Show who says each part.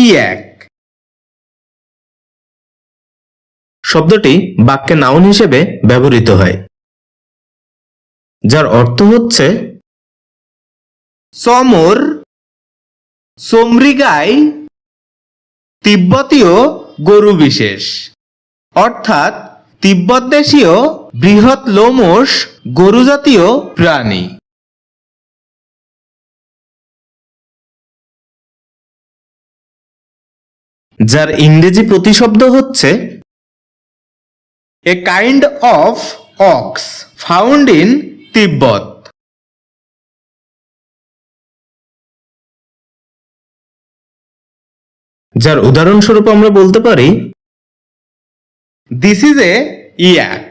Speaker 1: ইয়াক শব্দটি বাক্যে নাউন হিসেবে ব্যবহৃত হয়, যার অর্থ হচ্ছে সমর, সমৃগাই, তিব্বতীয় গরু বিশেষ। অর্থাৎ তিব্বত দেশীয় বৃহৎ লোমশ গরু জাতীয় প্রাণী। যার ইংরেজি প্রতিশব্দ হচ্ছে a kind of ox found in Tibet. যার উদাহরণস্বরূপ আমরা বলতে পারি দিস ইজ এ ইয়াক